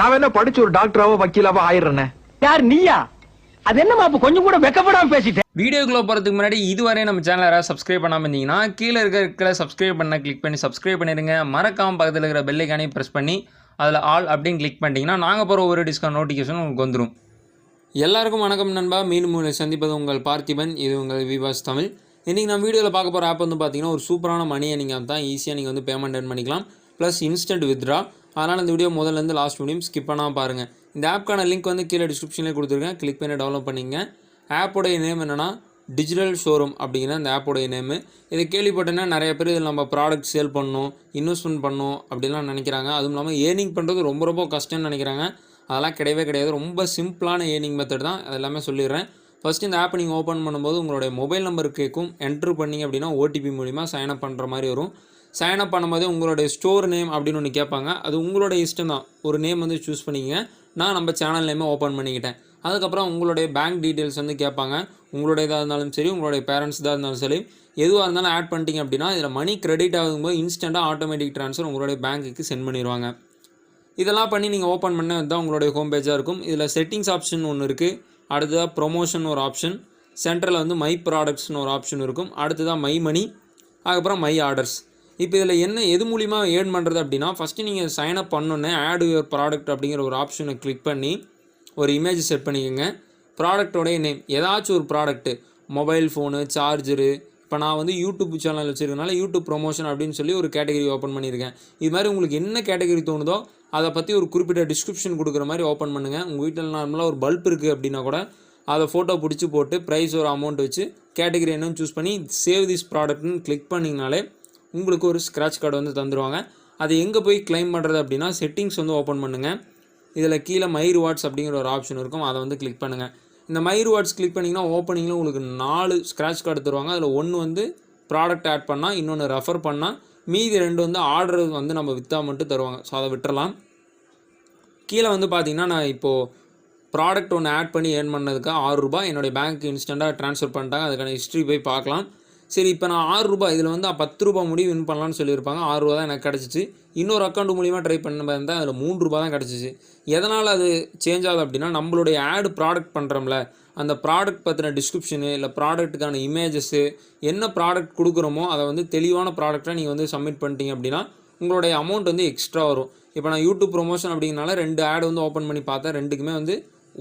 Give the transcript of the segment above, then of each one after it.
நான் என்ன படிச்சு ஒரு டாக்டராவோ வக்கீலாவோ ஆயிடுறேனே. யார் நீயா? அது என்னமா அப்ப கொஞ்சம் கூட வெக்கப்படாம பேசிட்டேன் வீடியோக்குள்ள போகிறதுக்கு முன்னாடி இதுவரை நம்ம சேனல் யாராவது சப்ஸ்கிரைப் பண்ணாமல் இருந்தீங்கன்னா கீழே இருக்க இருக்கிற சப்ஸ்கிரைப் பண்ண கிளிக் பண்ணி சப்ஸ்கிரைப் பண்ணிடுங்க மறக்காம பக்கத்தில் இருக்கிற பெல்லைக்கானே ப்ரெஸ் பண்ணி அதில் ஆல் அப்படின்னு கிளிக் பண்ணிட்டீங்கன்னா நாங்கள் போகிற ஒரு டிஸ்கவுண்ட் நோட்டிஃபிகேஷன் உங்களுக்கு வந்துடும் எல்லாருக்கும் வணக்கம் நண்பா. மீண்டும் உங்களை சந்திப்பது உங்கள் பார்த்திபன். இது உங்கள் விவாஸ் தமிழ். இன்றைக்கி நம்ம வீடியோவில் பார்க்க போகிற ஆப் வந்து பார்த்தீங்கன்னா ஒரு சூப்பரான மணியை நீங்கள் தான் ஈஸியாக நீங்கள் வந்து பேமெண்ட் earn பண்ணிக்கலாம். ப்ளஸ் இன்ஸ்டன்ட் வித்ரா அதனால் இந்த வீடியோ முதல்லேருந்து லாஸ்ட் முடியும் ஸ்கிப் பண்ணாமல் பாருங்கள் இந்த ஆப்க்கான லிங்க் வந்து கீழே டிஸ்கிரிப்ஷனில் கொடுத்துருக்கேன். கிளிக் பண்ணி டவுன்லோட் பண்ணிங்க. ஆப்போடைய நேம் என்னென்னா டிஜிட்டல் ஷோரூம் அப்படிங்கிற அந்த ஆப்போடைய நேமு இதை கேள்விப்பட்டேன்னா நிறைய பேர் இதில் நம்ம ப்ராடக்ட் சேல் பண்ணணும் இன்வெஸ்ட்மெண்ட் பண்ணணும் அப்படின்லாம் நினைக்கிறாங்க. அதுவும் இல்லாமல் ஏர்னிங் பண்ணுறது ரொம்ப ரொம்ப கஷ்டம்னு நினைக்கிறாங்க. அதெல்லாம் கிடையவே கிடையாது. ரொம்ப சிம்பிளான ஏர்னிங் மெத்தட் தான். அது எல்லாமே சொல்லிடுறேன். ஃபஸ்ட்டு இந்த ஆப்பை நீங்கள் ஓப்பன் பண்ணும்போது உங்களுடைய மொபைல் நம்பர் கேட்கும் என்ட்ரு பண்ணிங்க அப்படின்னா ஓடிபி மூலிமா சைன் அப் பண்ணுற மாதிரி வரும். சைன் அப் பண்ணும்போது உங்களுடைய ஸ்டோர் நேம் அப்படின்னு ஒன்று கேட்பாங்க. அது உங்களுடைய இஷ்டம் தான். ஒரு நேம் வந்து சூஸ் பண்ணிக்கங்க. நான் நம்ம சேனல் நேமே ஓப்பன் பண்ணிக்கிட்டேன். அதுக்கப்புறம் உங்களுடைய பேங்க் டீட்டெயில்ஸ் வந்து கேட்பாங்க. உங்களுடைய இதாக இருந்தாலும் சரி உங்களுடைய பேரண்ட்ஸ் தான் இருந்தாலும் சரி எதுவாக இருந்தாலும் ஆட் பண்ணிட்டீங்க அப்படின்னா இதில் மணி கிரெடிட் ஆகும்போது இன்ஸ்டண்ட்டாக ஆட்டோமேட்டிக் ட்ரான்ஸ்ஃபர் உங்களுடைய பேங்க்குக்கு சென்ட் பண்ணிடுவாங்க. இதெல்லாம் பண்ணி நீங்கள் ஓப்பன் பண்ண தான் உங்களுடைய ஹோம் பேஜாக இருக்கும். இதில் செட்டிங்ஸ் ஆப்ஷன் ஒன்று இருக்குது அடுத்ததாக ப்ரொமோஷன் ஒரு ஆப்ஷன் சென்டரில் வந்து மை ப்ராடக்ட்ஸ்னு ஒரு ஆப்ஷன் இருக்கும். அடுத்ததாக மை மணி அதுக்கப்புறம் மை ஆர்டர்ஸ் இப்போ இதில் என்ன எது மூலிமா ஏர்ன் பண்ணுறது அப்படின்னா ஃபஸ்ட்டு நீங்கள் சைன் அப் பண்ணோன்னே ஆட் யுவர் ப்ராடக்ட் அப்படிங்கிற ஒரு ஆப்ஷனை கிளிக் பண்ணி ஒரு இமேஜ் செட் பண்ணிக்கோங்க. ப்ராடக்டோடைய நேம் ஏதாச்சும் ஒரு ப்ராடக்ட்டு மொபைல் ஃபோனு சார்ஜரு இப்போ நான் வந்து யூடியூப் சேனல் வச்சுருக்கனால யூடியூப் ப்ரொமோஷன் அப்படின்னு சொல்லி ஒரு கேட்டகரி ஓப்பன் பண்ணியிருக்கேன். இது மாதிரி உங்களுக்கு என்ன கேட்டகரி தோணுதோ அதை பற்றி ஒரு குறிப்பிட்ட டிஸ்கிரிப்ஷன் கொடுக்குற மாதிரி ஓப்பன் பண்ணுங்கள் உங்கள் வீட்டில் நார்மலாக ஒரு பல்ப் இருக்குது அப்படின்னா கூட அதை ஃபோட்டோ பிடிச்சி போட்டு ப்ரைஸ் ஒரு அமௌண்ட் வச்சு கேட்டகரி என்னன்னு சூஸ் பண்ணி சேவ் திஸ் ப்ராடக்ட்னு கிளிக் பண்ணிங்கனாலே உங்களுக்கு ஒரு ஸ்க்ராட்ச் கார்டு வந்து தந்துடுவாங்க அது எங்கே போய் க்ளைம் பண்ணுறது அப்படின்னா செட்டிங்ஸ் வந்து ஓப்பன் பண்ணுங்கள் இதில் கீழே மை ரிவார்ட்ஸ் அப்படிங்கிற ஒரு ஆப்ஷன் இருக்கும். அதை வந்து கிளிக் பண்ணுங்கள் இந்த மை ரிவார்ட்ஸ் கிளிக் பண்ணிங்கன்னா ஓப்பனிங்கில் உங்களுக்கு நாலு ஸ்க்ராட்ச் கார்டு தருவாங்க. அதில் ஒன்று வந்து ப்ராடக்ட் ஆட் பண்ணால் இன்னொன்று ரெஃபர் பண்ணால் மீதி ரெண்டு வந்து ஆர்டர் வந்து நம்ம விற்றா மட்டும் தருவாங்க. ஸோ அதை விட்டுறலாம். கீழே வந்து பார்த்தீங்கன்னா நான் இப்போது ப்ராடக்ட் ஒன்று ஆட் பண்ணி ஏர்ன் பண்ணதுக்கு ஆறு ரூபாய். என்னுடைய பேங்க் இன்ஸ்டண்ட்டாக ட்ரான்ஸ்ஃபர் பண்ணிட்டாங்க. அதுக்கான ஹிஸ்ட்ரி போய் பார்க்கலாம். சரி இப்போ நான் ஆறு ரூபாய் இதில் வந்து பத்து ரூபாய் முடிவு வின் பண்ணலாம்னு சொல்லியிருப்பாங்க. ஆறு ரூபா தான் எனக்கு கிடச்சிச்சு. இன்னொரு அக்கௌண்ட் மூலிமா ட்ரை பண்ண இருந்தால் அதில் மூணு ரூபா தான் கிடச்சிச்சு. எதனால் அது சேஞ்ச் ஆகுது அப்படின்னா நம்மளுடைய ஆடு ப்ராடக்ட் பண்ணுறோம்ல அந்த ப்ராடக்ட் பற்றின டிஸ்கிரிப்ஷனு இல்லை ப்ராடக்ட்டுக்கான இமேஜஸ்ஸு என்ன ப்ராடக்ட் கொடுக்குறோமோ அதை வந்து தெளிவான ப்ராடக்டாக நீங்கள் வந்து சப்மிட் பண்ணிட்டீங்க அப்படின்னா உங்களுடைய அமௌண்ட் வந்து எக்ஸ்ட்ரா வரும். இப்போ நான் யூடியூப் ப்ரொமோஷன் அப்படிங்கனால ரெண்டு ஆடு வந்து ஓப்பன் பண்ணி பார்த்தேன். ரெண்டுக்குமே வந்து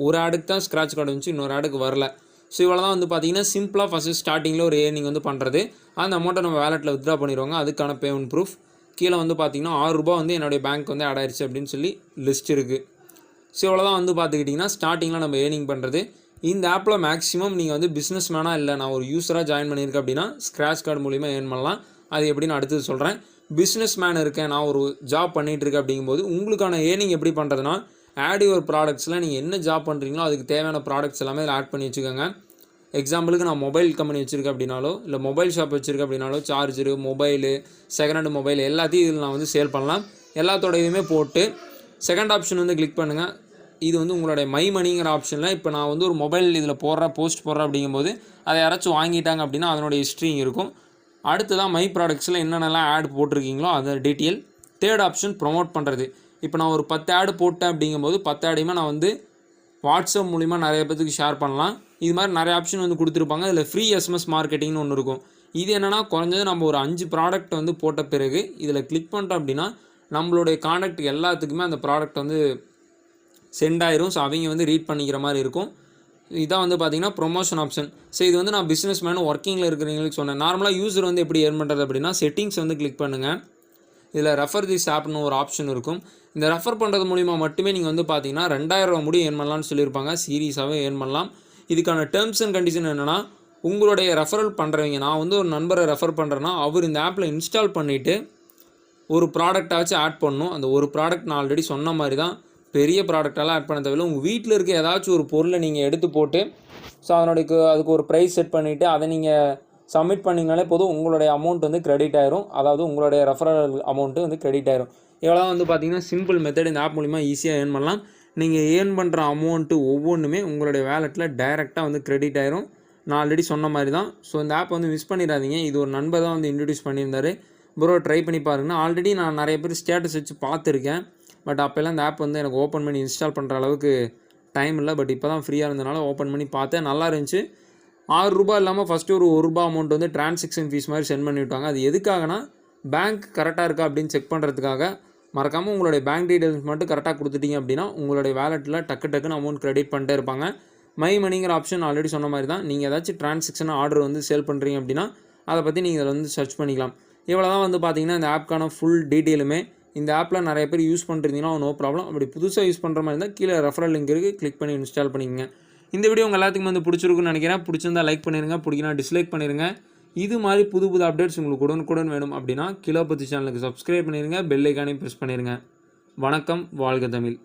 ஒரு ஆடுக்கு தான் ஸ்க்ராட்ச் கார்டு வந்துச்சு இன்னொரு ஆடுக்கு வரல. ஸோ இவ்வளோ தான் வந்து பார்த்தீங்கன்னா சிம்பிளாக ஃபஸ்ட்டு ஸ்டார்டிங்கில் ஒரு ஏர்னிங் வந்து பண்ணுறது அந்த அமௌண்ட்டை நம்ம வேலெட்டில் வித்ட்ரா பண்ணிடுவாங்க. அதுக்கான பேமெண்ட் ப்ரூஃப் கீழே வந்து பார்த்திங்கன்னா ஆறு ரூபா வந்து என்னுடைய பேங்க் வந்து ஆட் ஆயிடுச்சு அப்படின்னு சொல்லி லிஸ்ட் இருக்குது ஸோ இவ்வளோ தான் வந்து பார்த்துக்கிட்டிங்கன்னா ஸ்டார்டிங்கில் நம்ம ஏர்னிங் பண்ணுறது இந்த ஆப்பில் மேக்ஸிமம் நீங்கள் வந்து பிஸ்னஸ் மேனாக இல்லை நான் ஒரு யூஸராக ஜாயின் பண்ணியிருக்கேன் அப்படின்னா ஸ்க்ராட்ச் கார்டு மூலிமா ஏர்ன் பண்ணலாம். அது எப்படின்னு அடுத்தது சொல்கிறேன் பிஸ்னஸ் மேன் இருக்கேன் நான் ஒரு ஜாப் பண்ணிகிட்டு இருக்கேன் அப்படிங்கும்போது உங்களுக்கான ஏர்னிங் எப்படி பண்ணுறதுனா ஆட் யுவர் ப்ராடக்ட்ஸில் நீங்கள் என்ன ஜாப் பண்ணுறீங்களோ அதுக்கு தேவையான ப்ராடக்ட்ஸ் எல்லாமே இதில் ஆட் பண்ணி வச்சுக்கோங்க. எக்ஸாம்பிளுக்கு நான் மொபைல் கம்பெனி வச்சுருக்கேன் அப்படின்னாலோ இல்லை மொபைல் ஷாப் வச்சுருக்கேன் அப்படின்னாலோ charger mobile second hand mobile எல்லாத்தையும் இதில் நான் வந்து சேல் பண்ணலாம். எல்லாத்தோட இதுவுமே போட்டு செகண்ட் ஆப்ஷன் வந்து கிளிக் பண்ணுங்கள் இது வந்து உங்களுடைய மை மணிங்கிற ஆப்ஷனில் இப்போ நான் வந்து ஒரு மொபைல் இதில் போடுற போஸ்ட் போடுறேன் அப்படிங்கும்போது அதை யாராச்சும் வாங்கிட்டாங்க அப்படின்னா அதனுடைய ஹிஸ்ட்ரி இருக்கும். அடுத்ததான் மை ப்ராடக்ட்ஸில் என்னென்னலாம் ஆட் போட்டிருக்கீங்களோ அதை டீட்டெயில் தேர்ட் ஆப்ஷன் ப்ரொமோட் பண்ணுறது இப்போ நான் ஒரு பத்து ஆடு போட்டேன் அப்படிங்கும்போது பத்து ஆடையுமே நான் வந்து வாட்ஸ்அப் மூலிமா நிறைய பேத்துக்கு ஷேர் பண்ணலாம். இது மாதிரி நிறைய ஆப்ஷன் வந்து கொடுத்துருப்பாங்க. இதில் ஃப்ரீ எஸ்எம்எஸ் மார்க்கெட்டிங்னு ஒன்று இருக்கும். இது என்னென்னா குறைஞ்சது நம்ம ஒரு அஞ்சு ப்ராடக்ட் வந்து போட்ட பிறகு இதில் கிளிக் பண்ணிட்டோம் அப்படின்னா நம்மளுடைய காண்டாக்ட் எல்லாத்துக்குமே அந்த ப்ராடக்ட் வந்து சென்ட் ஆயிரும். ஸோ அவங்க வந்து ரீட் பண்ணிக்கிற மாதிரி இருக்கும். இதான் வந்து பார்த்தீங்கன்னா ப்ரொமோஷன் ஆப்ஷன் ஸோ இது வந்து நான் பிஸ்னஸ் மேன் ஒர்க்கிங்கில் இருக்கிறவங்களுக்கு சொன்னேன். நார்மலாக யூசர் வந்து எப்படி ஏர்ன் பண்ணுறது அப்படின்னா செட்டிங்ஸ் வந்து கிளிக் பண்ணுங்கள் இதில் ரெஃபர் திஸ் ஆப்னு ஒரு ஆப்ஷன் இருக்கும். இந்த ரெஃபர் பண்ணுறது மூலிமா மட்டுமே நீங்கள் வந்து பார்த்தீங்கன்னா ரெண்டாயிரம் ரூபா முடியும் ஏர்ன் பண்ணலாம்னு சொல்லியிருப்பாங்க. சீரியஸாகவே ஏர்ன் பண்ணலாம். இதுக்கான டேர்ம்ஸ் அண்ட் கண்டிஷன் என்னென்னா உங்களுடைய ரெஃபரல் பண்ணுறவங்க நான் வந்து ஒரு நண்பரை ரெஃபர் பண்ணுறேன்னா அவர் இந்த ஆப்பில் இன்ஸ்டால் பண்ணிவிட்டு ஒரு ப்ராடக்டாச்சும் ஆட் பண்ணணும். அந்த ஒரு ப்ராடக்ட் நான் ஆல்ரெடி சொன்ன மாதிரி தான் பெரிய ப்ராடக்டெல்லாம் ஆட் பண்ண தேவையில்ல உங்கள் வீட்டில் இருக்க ஏதாச்சும் ஒரு பொருளை நீங்கள் எடுத்து போட்டு ஸோ அதனுடைய அதுக்கு ஒரு ப்ரைஸ் செட் பண்ணிவிட்டு அதை நீங்கள் சப்மிட் பண்ணிங்கனாலே போதும் உங்களுடைய அமௌண்ட் வந்து கிரெடிட் ஆயிரும். அதாவது உங்களுடைய ரெஃபரல் அமௌண்ட்டு வந்து கிரெடிட் ஆயிரும். இவ்வளோ வந்து பார்த்தீங்கன்னா சிம்பிள் மெத்தட் இந்த ஆப் மூலிமா ஈஸியாக ஏர்ன் பண்ணலாம். நீங்கள் ஏர்ன் பண்ணுற அமௌண்ட்டு ஒவ்வொன்றுமே உங்களுடைய வேலெட்டில் டைரெக்டாக வந்து கிரெடிட் ஆயிரும். நான் ஆல்ரெடி சொன்ன மாதிரி தான் ஸோ இந்த ஆப் வந்து மிஸ் பண்ணிடாதீங்க. இது ஒரு நண்பர் தான் வந்து இன்ட்ரடியூஸ் பண்ணியிருந்தார். ப்ரோ ட்ரை பண்ணி பாருங்கன்னா ஆல்ரெடி நான் நிறைய பேர் ஸ்டேட்டஸ் வச்சு பார்த்துருக்கேன். பட் அப்போல்லாம் இந்த ஆப் வந்து எனக்கு ஓப்பன் பண்ணி இன்ஸ்டால் பண்ணுற அளவுக்கு டைம் இல்லை. பட் இப்போ தான் ஃப்ரீயாக இருந்தனால ஓப்பன் பண்ணி பார்த்தேன். நல்லா இருந்துச்சு. ஆறு ரூபாய் இல்லாமல் ஃபஸ்ட்டு ஒரு ஒரு ரூபா அமௌண்ட் வந்து டிரான்சாக்ஷன் ஃபீஸ் மாதிரி சென்ட் பண்ணி விட்டாங்க. அது எதுக்காகனா பேங்க் கரெக்டாக இருக்கா அப்படின்னு செக் பண்ணுறதுக்காக மறக்காமல் உங்களுடைய பேங்க் டீட்டெயில்ஸ் மட்டும் கரெக்டாக கொடுத்துட்டீங்க அப்படின்னா உங்களுடைய வேலெட்டில் டக்கு டக்குன்னு அமௌண்ட் கிரெடிட் பண்ணிட்டே இருப்பாங்க. மை மணிங்கிற ஆப்ஷன் ஆல்ரெடி சொன்ன மாதிரி தான். நீங்கள் ஏதாச்சும் டிரான்சாக்ஷன் ஆர்டர் வந்து சேல் பண்ணுறீங்க அப்படின்னா அதை பற்றி நீங்கள் இதில் வந்து சர்ச் பண்ணிக்கலாம். இவ்வளோ தான் வந்து பார்த்தீங்கன்னா இந்த ஆப்க்கான ஃபுல் டீட்டெயிலுமே இந்த ஆப்பில் நிறைய பேர் யூஸ் பண்ணுறீங்கன்னா நோ ப்ராப்ளம் அப்படி புதுசாக யூஸ் பண்ணுற மாதிரி இருந்தால் கீழே ரெஃபரல் லிங்க் இருக்குது கிளிக் பண்ணி இன்ஸ்டால் பண்ணிக்கங்க. இந்த வீடியோ உங்கள் எல்லாத்துக்கும் வந்து பிடிச்சிருக்குன்னு நினைக்கிறேன். பிடிச்சிருந்தா லைக் பண்ணிடுங்க பிடிக்கனா டிஸ்லைக் பண்ணிடுங்க இது மாதிரி புது புது அப்டேட்ஸ் உங்களுக்கு உடனுக்குடன் வேணும் அப்படின்னா கிலோ பத்து சேனலுக்கு சப்ஸ்கிரைப் பண்ணிடுங்க பெல்லைக்கானையும் ப்ரெஸ் பண்ணிடுங்க வணக்கம் வாழ்க தமிழ்.